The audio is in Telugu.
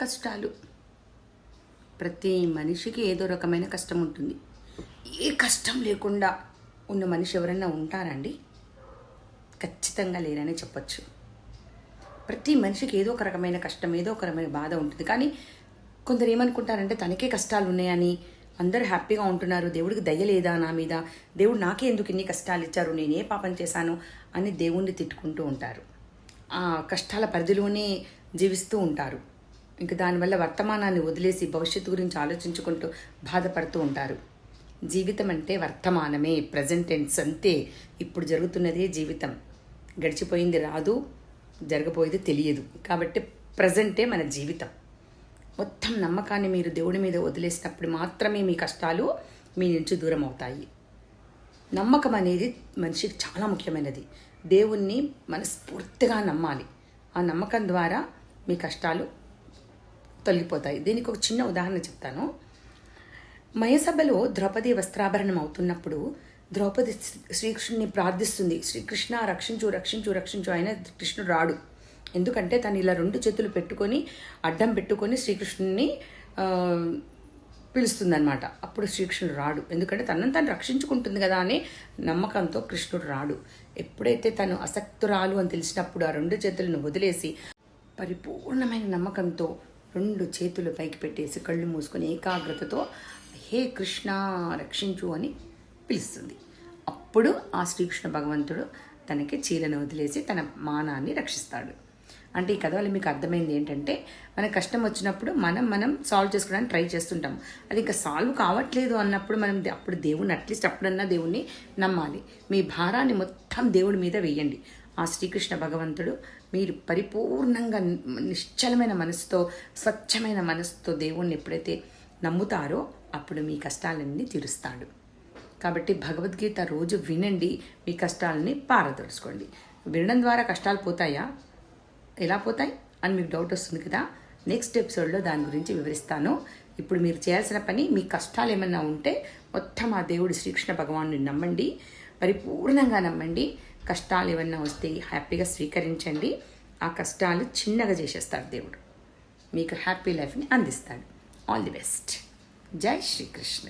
కష్టాలు. ప్రతి మనిషికి ఏదో రకమైన కష్టం ఉంటుంది ఏ కష్టం లేకుండా ఉన్న మనిషి ఎవరైనా ఉంటారండి? ఖచ్చితంగా లేరని చెప్పచ్చు. ప్రతి మనిషికి ఏదో ఒక రకమైన కష్టం ఏదో ఒక రకమైన బాధ ఉంటుంది. కానీ కొందరు ఏమనుకుంటారంటే తనకే కష్టాలు ఉన్నాయని అందరూ హ్యాపీగా ఉంటున్నారు. దేవుడికి దయ లేదా నా మీద? దేవుడు నాకే ఎందుకు ఇన్ని కష్టాలు ఇచ్చారు నేనే పాపం చేశాను అని దేవుణ్ణి తిట్టుకుంటూ ఉంటారు. కష్టాల పరిధిలోనే జీవిస్తూ ఉంటారు. ఇంక దానివల్ల వర్తమానాన్ని వదిలేసి భవిష్యత్తు గురించి ఆలోచించుకుంటూ బాధపడుతూ ఉంటారు. జీవితం అంటే వర్తమానమే ప్రజెంట్ అంతే. ఇప్పుడు జరుగుతున్నదే జీవితం. గడిచిపోయింది రాదు జరగబోయేది తెలియదు. కాబట్టి ప్రజెంటే మన జీవితం. మొత్తం నమ్మకాన్ని మీరు దేవుడి మీద వదిలేసినప్పుడు మాత్రమే మీ కష్టాలు మీ నుంచి దూరం అవుతాయి నమ్మకం అనేది మనిషికి చాలా ముఖ్యమైనది. దేవుణ్ణి మనస్ఫూర్తిగా నమ్మాలి. ఆ నమ్మకం ద్వారా మీ కష్టాలు తొలగిపోతాయి. దీనికి ఒక చిన్న ఉదాహరణ చెప్తాను. మయసభలో ద్రౌపది వస్త్రాభరణం అవుతున్నప్పుడు ద్రౌపది శ్రీకృష్ణుని ప్రార్థిస్తుంది. శ్రీకృష్ణ రక్షించు రక్షించు రక్షించు ఆయన కృష్ణుడు రాడు. ఎందుకంటే తను ఇలా రెండు చేతులు పెట్టుకొని అడ్డం పెట్టుకొని శ్రీకృష్ణుని పిలుస్తుందనమాట అప్పుడు శ్రీకృష్ణుడు రాడు. ఎందుకంటే తనను తను రక్షించుకుంటుంది కదా అని నమ్మకంతో కృష్ణుడు రాడు. ఎప్పుడైతే తను అసక్తురాలు అని తెలిసినప్పుడు ఆ రెండు చేతులను వదిలేసి పరిపూర్ణమైన నమ్మకంతో రెండు చేతులు పైకి పెట్టేసి కళ్ళు మూసుకొని ఏకాగ్రతతో హే కృష్ణ రక్షించు అని పిలుస్తుంది. అప్పుడు ఆ శ్రీకృష్ణ భగవంతుడు తనకి చీలను వదిలేసి తన మానాన్ని రక్షిస్తాడు. అంటే ఈ కథ వల్ల మీకు అర్థమైంది ఏంటంటే మన కష్టం వచ్చినప్పుడు మనం మనం సాల్వ్ చేసుకోవడానికి ట్రై చేస్తుంటాం అది ఇంకా సాల్వ్ కావట్లేదు అన్నప్పుడు మనం అప్పుడు దేవుణ్ణి అట్లీస్ట్ అప్పుడన్నా దేవుణ్ణి నమ్మాలి. మీ భారాన్ని మొత్తం దేవుడి మీద వేయండి. ఆ శ్రీకృష్ణ భగవంతుడు మీరు పరిపూర్ణంగా నిశ్చలమైన మనసుతో స్వచ్ఛమైన మనసుతో దేవుణ్ణి ఎప్పుడైతే నమ్ముతారో అప్పుడు మీ కష్టాలన్నీ తీరుస్తాడు. కాబట్టి భగవద్గీత రోజు వినండి మీ కష్టాలని పారదోడుచుకోండి వినడం ద్వారా కష్టాలు పోతాయా? ఎలా పోతాయి అని మీకు డౌట్ వస్తుంది కదా. నెక్స్ట్ ఎపిసోడ్లో దాని గురించి వివరిస్తాను. ఇప్పుడు మీరు చేయాల్సిన పని మీ కష్టాలు ఏమన్నా ఉంటే మొత్తం ఆ దేవుడు శ్రీకృష్ణ భగవాను నమ్మండి. పరిపూర్ణంగా నమ్మండి. కష్టాలు ఏమన్నా వస్తే హ్యాపీగా స్వీకరించండి. ఆ కష్టాలు చిన్నగా చేసేస్తాడు దేవుడు. మీకు హ్యాపీ లైఫ్ని అందిస్తాడు. ఆల్ ది బెస్ట్ జై శ్రీకృష్ణ.